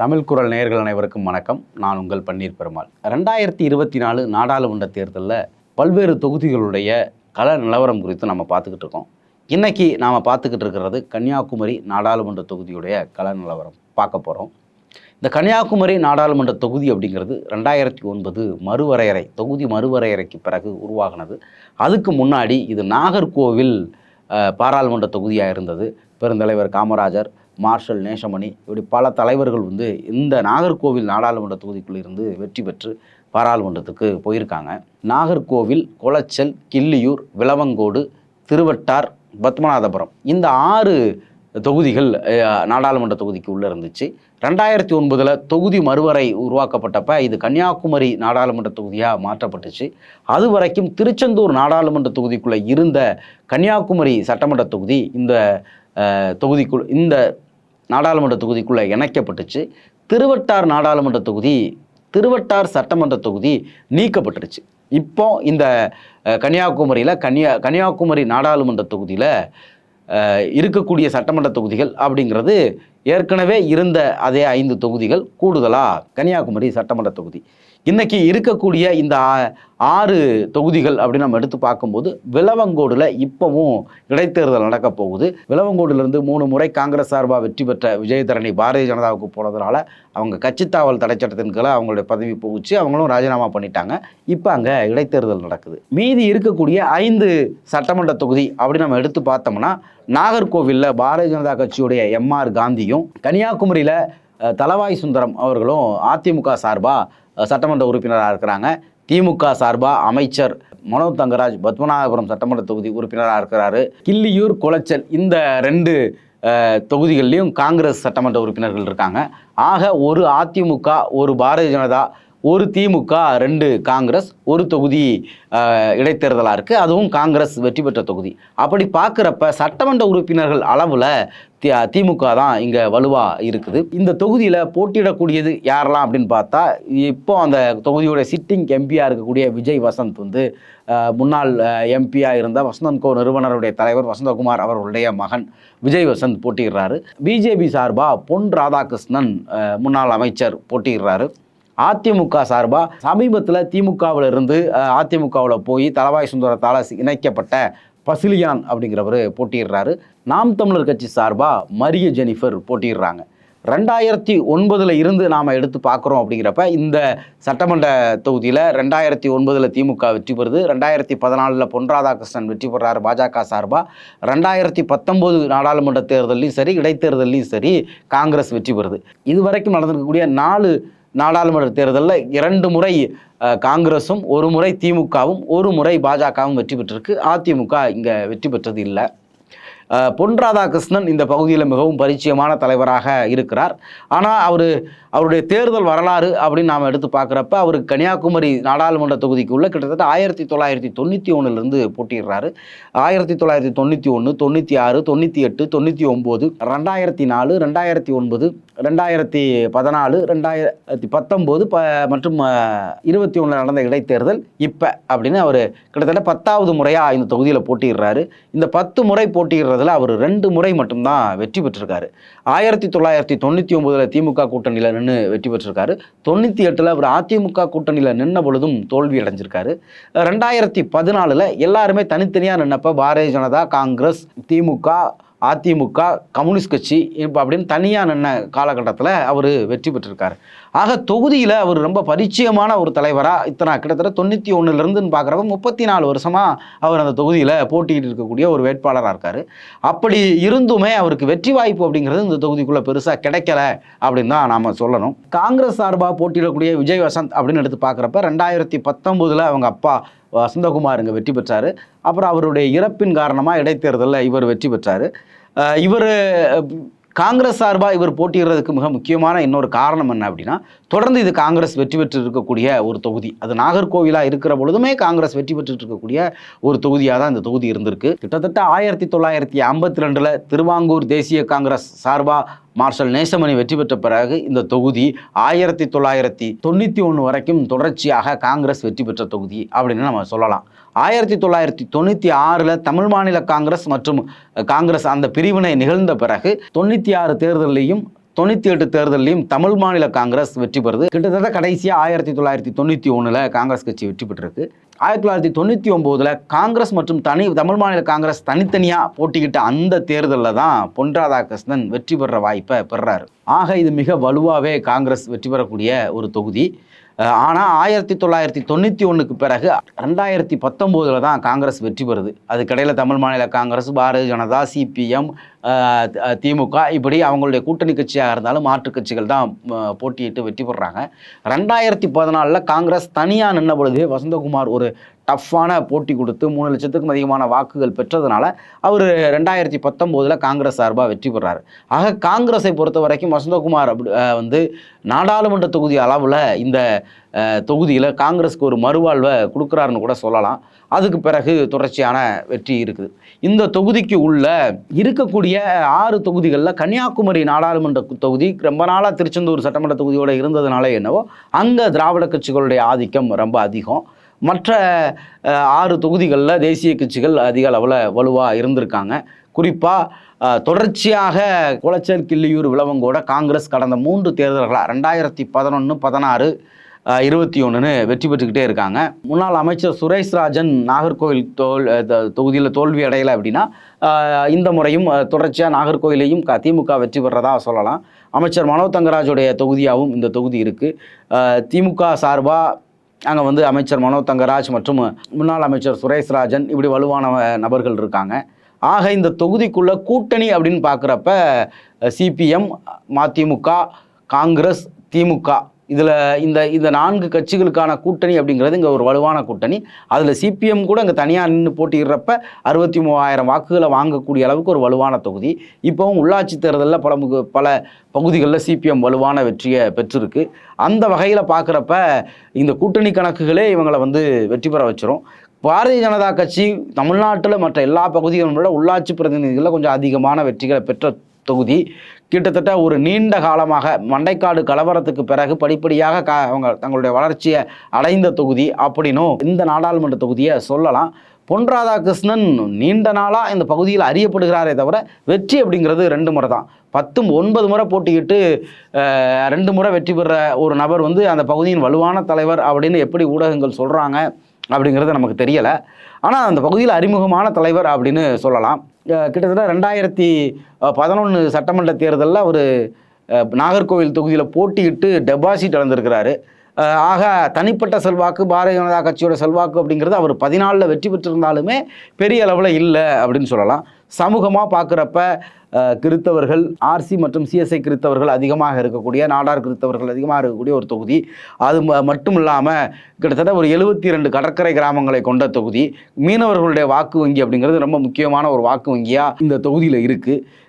தமிழ் குரல் நேயர்கள் அனைவருக்கும் வணக்கம். நான் உங்கள் பன்னீர் பெருமாள். ரெண்டாயிரத்தி இருபத்தி நாலு நாடாளுமன்ற தேர்தலில் பல்வேறு தொகுதிகளுடைய கள நிலவரம் குறித்து நம்ம பார்த்துக்கிட்டு இருக்கோம். இன்றைக்கி நாம் பார்த்துக்கிட்டு இருக்கிறது கன்னியாகுமரி நாடாளுமன்ற தொகுதியுடைய கள நிலவரம். பார்க்க போகிறோம் இந்த கன்னியாகுமரி நாடாளுமன்ற தொகுதி அப்படிங்கிறது ரெண்டாயிரத்தி ஒன்பது மறுவரையறை தொகுதி மறுவரையறைக்கு பிறகு உருவாகினது. அதுக்கு முன்னாடி இது நாகர்கோவில் பாராளுமன்ற தொகுதியாக இருந்தது. பெருந்தலைவர் காமராஜர் மார்ஷல் நேசமணி இப்படி பல தலைவர்கள் வந்து இந்த நாகர்கோவில் நாடாளுமன்ற தொகுதிக்குள்ள இருந்து வெற்றி பெற்று பாராளுமன்றத்துக்கு போயிருக்காங்க. நாகர்கோவில் குளச்சல் கிள்ளியூர் விளவங்கோடு திருவட்டார் பத்மநாதபுரம் இந்த ஆறு தொகுதிகள் நாடாளுமன்ற தொகுதிக்கு உள்ளே இருந்துச்சு. ரெண்டாயிரத்தி ஒன்பதில் தொகுதி மறுவரை உருவாக்கப்பட்டப்ப இது கன்னியாகுமரி நாடாளுமன்ற தொகுதியாக மாற்றப்பட்டுச்சு. அது வரைக்கும் திருச்செந்தூர் நாடாளுமன்ற தொகுதிக்குள்ளே இருந்த கன்னியாகுமரி சட்டமன்ற தொகுதி இந்த தொகுதிக்குள் இந்த நாடாளுமன்ற தொகுதிக்குள்ளே இணைக்கப்பட்டுச்சு. திருவட்டார் நாடாளுமன்ற தொகுதி திருவட்டார் சட்டமன்ற தொகுதி நீக்கப்பட்டுருச்சு. இப்போ இந்த கன்னியாகுமரியில் கன்னியா கன்னியாகுமரி நாடாளுமன்ற தொகுதியில் இருக்கக்கூடிய சட்டமன்ற தொகுதிகள் அப்படிங்கிறது ஏற்கனவே இருந்த அதே ஐந்து தொகுதிகள் கூடுதலாக கன்னியாகுமரி சட்டமன்ற தொகுதி. இன்றைக்கி இருக்கக்கூடிய இந்த ஆறு தொகுதிகள் அப்படின்னு நம்ம எடுத்து பார்க்கும்போது விலவங்கோடில் இப்போவும் இடைத்தேர்தல் நடக்க போகுது. விலவங்கோடிலிருந்து மூணு முறை காங்கிரஸ் சார்பாக வெற்றி பெற்ற விஜயதரணி பாரதிய ஜனதாவுக்கு போனதுனால அவங்க கட்சித்தாவல் தடை சட்டத்தின் அவங்களுடைய பதவி போகுச்சு அவங்களும் ராஜினாமா பண்ணிட்டாங்க. இப்போ அங்கே இடைத்தேர்தல் நடக்குது. மீதி இருக்கக்கூடிய ஐந்து சட்டமன்ற தொகுதி அப்படின்னு நம்ம எடுத்து பார்த்தோம்னா நாகர்கோவிலில் பாரதிய ஜனதா கட்சியுடைய எம்ஆர் காந்தியும் கன்னியாகுமரியில் தலவாய் சுந்தரம் அவர்களும் அதிமுக சார்பாக சட்டமன்ற உறுப்பினராக இருக்கிறாங்க. திமுக சார்பாக அமைச்சர் மனோ தங்கராஜ் பத்மநாபபுரம் சட்டமன்ற தொகுதி உறுப்பினராக இருக்கிறாரு. கிள்ளியூர் குளச்சல் இந்த ரெண்டு தொகுதிகள்லையும் காங்கிரஸ் சட்டமன்ற உறுப்பினர்கள் இருக்காங்க. ஆக ஒரு அதிமுக ஒரு பாரதிய ஜனதா ஒரு திமுக ரெண்டு காங்கிரஸ் ஒரு தொகுதி இடைத்தேர்தலாக இருக்குது அதுவும் காங்கிரஸ் வெற்றி பெற்ற தொகுதி. அப்படி பார்க்குறப்ப சட்டமன்ற உறுப்பினர்கள் அளவில் திமுக தான் இங்கே வலுவாக இருக்குது. இந்த தொகுதியில் போட்டியிடக்கூடியது யாரெல்லாம் அப்படின்னு பார்த்தா இப்போ அந்த தொகுதியோட சிட்டிங் எம்பியாக இருக்கக்கூடிய விஜய் வசந்த் வந்து முன்னாள் எம்பியாக இருந்த வசந்தன்கோ நிறுவனருடைய தலைவர் வசந்தகுமார் அவர்களுடைய மகன் விஜய் வசந்த் போட்டியிடுறாரு. பிஜேபி சார்பாக பொன் ராதாகிருஷ்ணன் முன்னாள் அமைச்சர் போட்டியிடுறாரு. அதிமுக சார்பாக சமீபத்தில் திமுகவில் இருந்து அதிமுகவில் போய் தலவாய் சுந்தரத்தால் இணைக்கப்பட்ட பசிலியான் அப்படிங்கிறவர் போட்டியிடுறாரு. நாம் தமிழர் கட்சி சார்பாக மரிய ஜெனிஃபர் போட்டியிடுறாங்க. ரெண்டாயிரத்தி ஒன்பதில் இருந்து நாம் எடுத்து பார்க்குறோம் அப்படிங்கிறப்ப இந்த சட்டமன்ற தொகுதியில் ரெண்டாயிரத்தி ஒன்பதில் திமுக வெற்றி பெறுது. ரெண்டாயிரத்தி பதினாலில் பொன் ராதாகிருஷ்ணன் வெற்றி பெறாரு பாஜக சார்பாக ரெண்டாயிரத்தி பத்தொம்போது நாடாளுமன்ற தேர்தலையும் சரி இடைத்தேர்தலையும் சரி காங்கிரஸ் வெற்றி பெறுது. இது வரைக்கும் நடந்திருக்கக்கூடிய நாலு நாடாளுமன்ற தேர்தலில் இரண்டு முறை காங்கிரஸும் ஒரு முறை திமுகவும் ஒரு முறை பாஜகவும் வெற்றி பெற்றிருக்கு. அதிமுக இங்கே வெற்றி பெற்றது இல்லை. பொன் ராதாகிருஷ்ணன் இந்த பகுதியில் மிகவும் பரிச்சயமான தலைவராக இருக்கிறார். ஆனால் அவர் அவருடைய தேர்தல் வரலாறு அப்படின்னு நாம் எடுத்து பார்க்குறப்ப அவர் கன்னியாகுமரி நாடாளுமன்ற தொகுதிக்கு உள்ள கிட்டத்தட்ட ஆயிரத்தி தொள்ளாயிரத்தி தொண்ணூற்றி ஒன்றுலேருந்து போட்டிடுறாரு ஆயிரத்தி தொள்ளாயிரத்தி தொண்ணூற்றி ஒன்று தொண்ணூற்றி ஆறு தொண்ணூற்றி எட்டு தொண்ணூற்றி ஒம்பது ரெண்டாயிரத்தி நாலு ரெண்டாயிரத்தி ஒன்பது ரெண்டாயிரத்தி பதினாலு ரெண்டாயிரத்தி பத்தொம்போது ப மற்றும் இருபத்தி ஒன்றில் நடந்த இடைத்தேர்தல் இப்போ அப்படின்னு அவர் கிட்டத்தட்ட பத்தாவது முறையாக இந்த தொகுதியில் போட்டிடுறாரு இந்த பத்து முறை போட்டியிடுறதுல அவர் ரெண்டு முறை மட்டும்தான் வெற்றி பெற்றிருக்காரு. ஆயிரத்தி தொள்ளாயிரத்தி தொண்ணூற்றி ஒம்போதில் திமுக கூட்டணியில் நின்று வெற்றி பெற்றிருக்காரு. தொண்ணூற்றி எட்டில் அவர் அதிமுக கூட்டணியில் நின்ன பொழுதும் தோல்வி அடைஞ்சிருக்காரு. ரெண்டாயிரத்தி பதினாலில் எல்லாருமே தனித்தனியாக நின்னப்போ பாரதிய ஜனதா காங்கிரஸ் திமுக அதிமுக கம்யூனிஸ்ட் கட்சி இப்போ அப்படின்னு தனியாக நின்ன காலகட்டத்தில் அவர் வெற்றி பெற்றிருக்காரு. ஆக தொகுதியில் அவர் ரொம்ப பரிச்சயமான ஒரு தலைவராக இத்தனை கிட்டத்தட்ட தொண்ணூற்றி ஒன்றுலேருந்துன்னு பார்க்குறப்ப முப்பத்தி நாலு வருஷமாக அவர் அந்த தொகுதியில் போட்டியிட்டு இருக்கக்கூடிய ஒரு வேட்பாளராக இருக்கார். அப்படி இருந்துமே அவருக்கு வெற்றி வாய்ப்பு அப்படிங்கிறது இந்த தொகுதிக்குள்ளே பெருசாக கிடைக்கல அப்படின்னு தான் நாம் சொல்லணும். காங்கிரஸ் சார்பாக போட்டியிடக்கூடிய விஜய் வசந்த் அப்படின்னு எடுத்து பார்க்குறப்ப ரெண்டாயிரத்தி பத்தொம்போதில் அவங்க அப்பா வசந்தகுமார் இங்கே வெற்றி பெற்றார். அப்புறம் அவருடைய இறப்பின் காரணமாக இடைத்தேர்தலில் இவர் வெற்றி பெற்றார். இவர் காங்கிரஸ் சார்பாக இவர் போட்டியிடுறதுக்கு மிக முக்கியமான இன்னொரு காரணம் என்ன அப்படின்னா தொடர்ந்து இது காங்கிரஸ் வெற்றி பெற்று இருக்கக்கூடிய ஒரு தொகுதி. அது நாகர்கோவிலாக இருக்கிற பொழுதுமே காங்கிரஸ் வெற்றி பெற்று இருக்கக்கூடிய ஒரு தொகுதியாக தான் இந்த தொகுதி இருந்திருக்கு. கிட்டத்தட்ட ஆயிரத்தி தொள்ளாயிரத்தி ஐம்பத்தி ரெண்டில் திருவாங்கூர் தேசிய காங்கிரஸ் சார்பாக மார்ஷல் நேசமணி வெற்றி பெற்ற பிறகு இந்த தொகுதி ஆயிரத்தி தொள்ளாயிரத்தி தொண்ணூற்றி ஒன்று வரைக்கும் தொடர்ச்சியாக காங்கிரஸ் வெற்றி பெற்ற தொகுதி அப்படின்னு நம்ம சொல்லலாம். ஆயிரத்தி தொள்ளாயிரத்தி தொண்ணூற்றி ஆறில் தமிழ் மாநில காங்கிரஸ் மற்றும் காங்கிரஸ் அந்த பிரிவினை நிகழ்ந்த பிறகு தொண்ணூற்றி ஆறு தேர்தலையும் தொண்ணூற்றி எட்டு தேர்தலையும் தமிழ் மாநில காங்கிரஸ் வெற்றி பெறுது. கிட்டத்தட்ட கடைசியாக ஆயிரத்தி தொள்ளாயிரத்தி தொண்ணூற்றி ஒன்றில் காங்கிரஸ் கட்சி வெற்றி பெற்றிருக்கு. ஆயிரத்தி தொள்ளாயிரத்தி தொண்ணூற்றி ஒம்போதில் காங்கிரஸ் மற்றும் தனி தமிழ் மாநில காங்கிரஸ் தனித்தனியாக போட்டிக்கிட்ட அந்த தேர்தலில் தான் பொன் ராதாகிருஷ்ணன் வெற்றி பெற வாய்ப்பை பெறுறாரு ஆக இது மிக வலுவாகவே காங்கிரஸ் வெற்றி பெறக்கூடிய ஒரு தொகுதி. ஆனால் ஆயிரத்தி தொள்ளாயிரத்தி தொண்ணூற்றி ஒன்றுக்கு பிறகு ரெண்டாயிரத்தி பத்தொம்போதில் தான் காங்கிரஸ் வெற்றி பெறுது. அதுக்கிடையில் தமிழ் மாநில காங்கிரஸ் பாரதிய ஜனதா சிபிஎம் திமுக இப்படி அவங்களுடைய கூட்டணி கட்சியாக இருந்தாலும் மாற்றுக் கட்சிகள் தான் போட்டியிட்டு வெற்றி பெறுறாங்க ரெண்டாயிரத்தி பதினாலில் காங்கிரஸ் தனியாக நின்ன பொழுது வசந்தகுமார் ஒரு டஃப்பான போட்டி கொடுத்து மூணு லட்சத்துக்கும் அதிகமான வாக்குகள் பெற்றதுனால அவர் ரெண்டாயிரத்தி பத்தொம்போதில் காங்கிரஸ் சார்பாக வெற்றி பெறாரு. ஆக காங்கிரஸை பொறுத்த வரைக்கும் வசந்தகுமார் அப்படி வந்து நாடாளுமன்ற தொகுதி அளவில் இந்த தொகுதியில் காங்கிரஸுக்கு ஒரு மறுவாழ்வை கொடுக்குறாருன்னு கூட சொல்லலாம். அதுக்கு பிறகு தொடர்ச்சியான வெற்றி இருக்குது. இந்த தொகுதிக்கு உள்ள இருக்கக்கூடிய ஆறு தொகுதிகளில் கன்னியாகுமரி நாடாளுமன்ற தொகுதி ரொம்ப நாளாக திருச்செந்தூர் சட்டமன்ற தொகுதியோடு இருந்ததுனால என்னவோ அங்கே திராவிட கட்சிகளுடைய ஆதிக்கம் ரொம்ப அதிகம். மற்ற ஆறு தொகுதிகளில் தேசிய கட்சிகள் அதிக அளவில் வலுவாக இருந்திருக்காங்க. குறிப்பாக தொடர்ச்சியாக குளச்சல் கிள்ளியூர் விளவங்கோட காங்கிரஸ் கடந்த மூன்று தேர்தல்களாக ரெண்டாயிரத்தி பதினொன்று பதினாறு இருபத்தி ஒன்றுன்னு வெற்றி பெற்றுக்கிட்டே இருக்காங்க. முன்னாள் அமைச்சர் சுரேஷ் ராஜன் நாகர்கோவில் தோல் தொகுதியில் தோல்வி அடையலை அப்படின்னா இந்த முறையும் தொடர்ச்சியாக நாகர்கோவிலையும் க திமுக வெற்றி பெறதா சொல்லலாம். அமைச்சர் மனோ தங்கராஜுடைய தொகுதியாகவும் இந்த தொகுதி இருக்குது திமுக சார்பாக அங்கே வந்து அமைச்சர் மனோ தங்கராஜ் மற்றும் முன்னாள் அமைச்சர் சுரேஷ் ராஜன் இப்படி வலுவான நபர்கள் இருக்காங்க. ஆக இந்த தொகுதிக்குள்ள கூட்டணி அப்படின்னு பார்க்குறப்ப சிபிஎம் மதிமுக காங்கிரஸ் திமுக இதில் இந்த இந்த நான்கு கட்சிகளுக்கான கூட்டணி அப்படிங்கிறது இங்கே ஒரு வலுவான கூட்டணி. அதில் சிபிஎம் கூட இங்கே தனியாக நின்று போட்டியிடுறப்ப அறுபத்தி மூவாயிரம் வாக்குகளை வாங்கக்கூடிய அளவுக்கு ஒரு வலுவான தொகுதி. இப்போவும் உள்ளாட்சி தேர்தலில் பல பல பகுதிகளில் சிபிஎம் வலுவான வெற்றியை பெற்றிருக்கு. அந்த வகையில் பார்க்குறப்ப இந்த கூட்டணி கணக்குகளே இவங்களை வந்து வெற்றி பெற வச்சிரும். பாரதிய ஜனதா கட்சி தமிழ்நாட்டில் மற்ற எல்லா பகுதிகளும் விட உள்ளாட்சி பிரதிநிதிகளில் கொஞ்சம் அதிகமான வெற்றிகளை பெற்ற தொகுதி. கிட்டத்தட்ட ஒரு நீண்ட காலமாக மண்டைக்காடு கலவரத்துக்கு பிறகு படிப்படியாக க அவங்க தங்களுடைய வளர்ச்சியை அடைந்த தொகுதி அப்படின்னும் இந்த நாடாளுமன்ற தொகுதியை சொல்லலாம். பொன் ராதாகிருஷ்ணன் நீண்ட நாளாக இந்த பகுதியில் அறியப்படுகிறாரே தவிர வெற்றி அப்படிங்கிறது ரெண்டு முறை தான். பத்தும் ஒன்பது முறை போட்டியிட்டு ரெண்டு முறை வெற்றி பெற ஒரு நபர் வந்து அந்த பகுதியின் வலுவான தலைவர் அப்படின்னு எப்படி ஊடகங்கள் சொல்கிறாங்க அப்படிங்கிறது நமக்கு தெரியலை. ஆனால் அந்த பகுதியில் அறிமுகமான தலைவர் அப்படின்னு சொல்லலாம். கிட்டத்தட்ட ரெண்டாயிரத்தி பதினொன்று சட்டமன்ற தேர்தலில் அவர் நாகர்கோவில் தொகுதியில் போட்டியிட்டு டெபாசிட் இழந்திருக்கிறாரு. ஆக தனிப்பட்ட செல்வாக்கு பாரதிய ஜனதா கட்சியோட செல்வாக்கு அப்படிங்கிறது அவர் பதினாலில் வெற்றி பெற்றிருந்தாலுமே பெரிய அளவில் இல்லை அப்படின்னு சொல்லலாம். சமூகமாக பார்க்குறப்ப கிறித்தவர்கள் ஆர்சி மற்றும் சிஎஸ்ஐ கிறித்தவர்கள் அதிகமாக இருக்கக்கூடிய நாடார் கிறித்தவர்கள் அதிகமாக இருக்கக்கூடிய ஒரு தொகுதி. அது மட்டும் இல்லாமல் கிட்டத்தட்ட ஒரு எழுபத்தி ரெண்டு கடற்கரை கிராமங்களை கொண்ட தொகுதி. மீனவர்களுடைய வாக்கு வங்கி அப்படிங்கிறது ரொம்ப முக்கியமான ஒரு வாக்கு வங்கியாக இந்த தொகுதியில் இருக்குது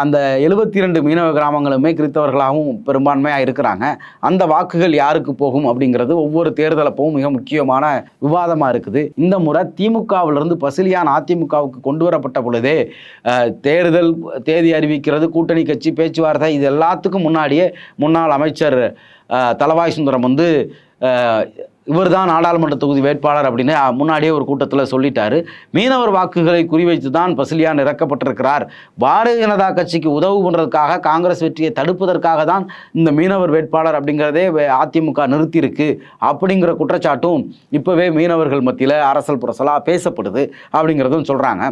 அந்த எழுபத்தி ரெண்டு மீனவ கிராமங்களுமே கிறித்தவர்களாகவும் பெரும்பான்மையாக இருக்கிறாங்க. அந்த வாக்குகள் யாருக்கு போகும் அப்படிங்கிறது ஒவ்வொரு தேர்தலப்பவும் மிக முக்கியமான விவாதமாக இருக்குது. இந்த முறை திமுகவிலிருந்து பசிலியான் அதிமுகவுக்கு கொண்டு வரப்பட்ட பொழுதே தேர்தல் தேதி அறிவிக்கிறது கூட்டணி கட்சி பேச்சுவார்த்தை இது எல்லாத்துக்கும் முன்னாடியே முன்னாள் அமைச்சர் தலவாய் சுந்தரம் வந்து இவர் தான் நாடாளுமன்ற தொகுதி வேட்பாளர் அப்படின்னு முன்னாடியே ஒரு கூட்டத்தில் சொல்லிட்டாரு. மீனவர் வாக்குகளை குறிவைத்து தான் பசிலியான் இறக்கப்பட்டிருக்கிறார். பாரதிய ஜனதா கட்சிக்கு உதவு பண்ணுறதுக்காக காங்கிரஸ் வெற்றியை தடுப்பதற்காக தான் இந்த மீனவர் வேட்பாளர் அப்படிங்கிறதே அதிமுக நிறுத்தியிருக்கு. அப்படிங்கிற குற்றச்சாட்டும் இப்போவே மீனவர்கள் மத்தியில் அரசல் புரசலாக பேசப்படுது அப்படிங்கிறதும் சொல்கிறாங்க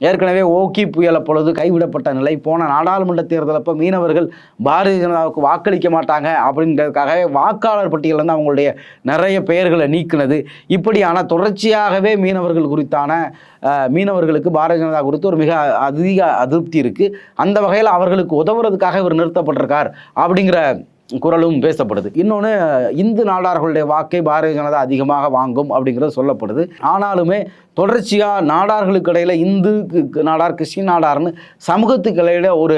ஏற்கனவே ஓக்கி புயல் அப்பொழுது கைவிடப்பட்ட நிலை. போன நாடாளுமன்ற தேர்தலப்போ மீனவர்கள் பாரதிய ஜனதாவுக்கு வாக்களிக்க மாட்டாங்க அப்படிங்கிறதுக்காகவே வாக்காளர் பட்டியலிருந்து அவங்களுடைய நிறைய பெயர்களை நீக்கினது. இப்படியான தொடர்ச்சியாகவே மீனவர்கள் குறித்தான மீனவர்களுக்கு பாரதிய ஜனதா குறித்து ஒரு மிக அதிக அதிருப்தி இருக்குது அந்த வகையில் அவர்களுக்கு உதவுறதுக்காக இவர் நிறுத்தப்பட்டிருக்கார் அப்படிங்கிற குரலும் பேசப்படுது. இன்னொன்று இந்து நாடார்களுடைய வாக்கை பாரதிய ஜனதா அதிகமாக வாங்கும் அப்படிங்கிறது சொல்லப்படுது. ஆனாலுமே தொடர்ச்சியாக நாடார்களுக்கு இடையில் இந்து நாடார் கிறிஸ்டின் நாடார்னு சமூகத்துக்கு இடையில ஒரு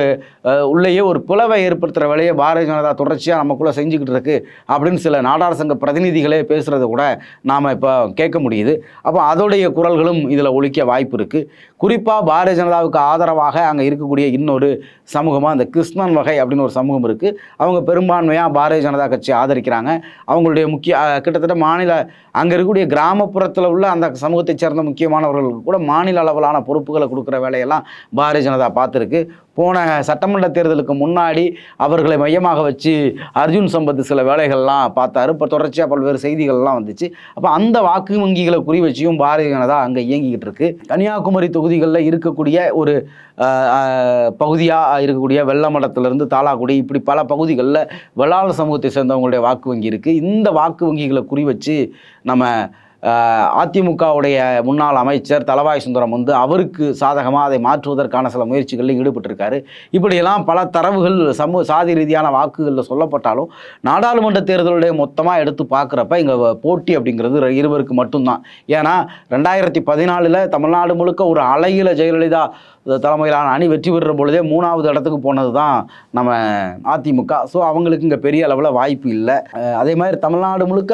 உள்ளேயே ஒரு பிளவை ஏற்படுத்துகிற வேலையை பாரதிய ஜனதா தொடர்ச்சியாக நமக்குள்ளே செஞ்சுக்கிட்டு இருக்கு அப்படின்னு சில நாடார் சங்க பிரதிநிதிகளே பேசுகிறத கூட நாம் இப்போ கேட்க முடியுது. அப்போ அதோடைய குரல்களும் இதில் ஒழிக்க வாய்ப்பு இருக்குது குறிப்பாக பாரதிய ஜனதாவுக்கு ஆதரவாக அங்கே இருக்கக்கூடிய இன்னொரு சமூகமாக அந்த கிருஷ்ணன் வகை அப்படின்னு ஒரு சமூகம் இருக்குது அவங்க பெரும்பான்மையாக பாரதிய ஜனதா கட்சி ஆதரிக்கிறாங்க. அவங்களுடைய முக்கிய கிட்டத்தட்ட மாநில அங்கே இருக்கக்கூடிய கிராமப்புறத்தில் உள்ள அந்த சமூகத்தைச் சேர்ந்த முக்கியமானவர்களுக்கு கூட மாநில அளவிலான பொறுப்புகளை கொடுக்குற வேலையெல்லாம் பாரதிய ஜனதா பார்த்துருக்கு. போன சட்டமன்ற தேர்தலுக்கு முன்னாடி அவர்களை மையமாக வச்சு அர்ஜுன் சம்பத் சில வேலைகள்லாம் பார்த்தாரு. இப்போ தொடர்ச்சியாக பல்வேறு செய்திகள்லாம் வந்துச்சு. அப்போ அந்த வாக்கு வங்கிகளை குறி வச்சியும் பாரதிய ஜனதா அங்கே இயங்கிக்கிட்டு இருக்கு. கன்னியாகுமரி தொகுதிகளில் இருக்கக்கூடிய ஒரு பகுதியாக இருக்கக்கூடிய வெள்ளமடத்திலிருந்து தாலாக்குடி இப்படி பல பகுதிகளில் வெள்ளாள சமூகத்தை சேர்ந்தவங்களுடைய வாக்கு வங்கி இருக்குது இந்த வாக்கு வங்கிகளை குறி வச்சு நம்ம அதிமுகவுடைய முன்னாள் அமைச்சர் தலவாய் சுந்தரம் வந்து அவருக்கு சாதகமாக அதை மாற்றுவதற்கான சில முயற்சிகளில் ஈடுபட்டிருக்காரு. இப்படியெல்லாம் பல தரவுகள் சமூக சாதி ரீதியான வாக்குகளில் சொல்லப்பட்டாலும் நாடாளுமன்ற தேர்தலுடைய மொத்தமாக எடுத்து பார்க்குறப்ப இங்கே போட்டி அப்படிங்கிறது இருவருக்கு மட்டும்தான். ஏன்னா ரெண்டாயிரத்தி பதினாலில் தமிழ்நாடு முழுக்க ஒரு அலையில் ஜெயலலிதா தலைமையிலான அணி வெற்றி பெறுற பொழுதே மூணாவது இடத்துக்கு போனது தான் நம்ம அதிமுக. ஸோ அவங்களுக்கு இங்கே பெரிய அளவில் வாய்ப்பு இல்லை. அதே மாதிரி தமிழ்நாடு முழுக்க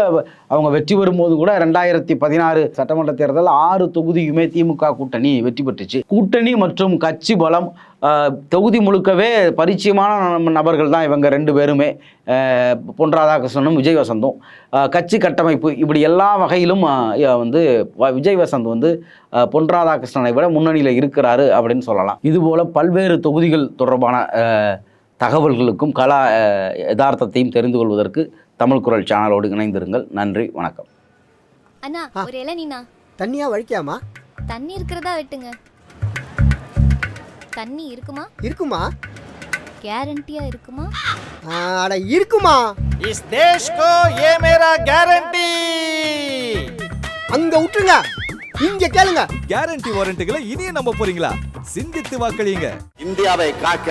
அவங்க வெற்றி பெறும்போது கூட ரெண்டாயிரம் ரெண்டாயிரத்தி பதினாறு சட்டமன்ற தேர்தல் ஆறு தொகுதியுமே திமுக கூட்டணி வெற்றி பெற்றுச்சு. கூட்டணி மற்றும் கட்சி பலம் தொகுதி முழுக்கவே பரிச்சயமான நபர்கள் தான் இவங்க ரெண்டு பேருமே. பொன் ராதாகிருஷ்ணனும் விஜய் வசந்தும். கட்சி கட்டமைப்பு இப்படி எல்லா வகையிலும் வந்து வ- விஜய் வசந்த் வந்து பொன் ராதாகிருஷ்ணனை விட முன்னணியில் இருக்கிறாரு அப்படின்னு சொல்லலாம். இதுபோல் பல்வேறு தொகுதிகள் தொடர்பான தகவல்களுக்கும் கலா யதார்த்தத்தையும் தெரிந்து கொள்வதற்கு தமிழ் குரல் சேனலோடு இணைந்திருங்கள். நன்றி வணக்கம். அண்ணா ஒரு இளநீண்ணா தண்ணியா வழிக்காமா தண்ணி இருக்கிறதா வெட்டுங்க தண்ணி இருக்குமா இருக்குமா கேரண்டியா இருக்குமா ஆ, அட இருக்குமா इस देश को ये मेरा गारंटी அங்க விட்டுருங்க இங்க கேளுங்க கேரண்டி வாரண்டிகளை இனியும் நம்ப போறீங்களா சிந்தித்து வாக்களியுங்க இந்தியாவை காக்க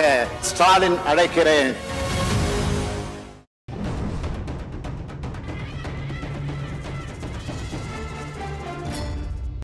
ஸ்டாலின் அழைக்கிறேன்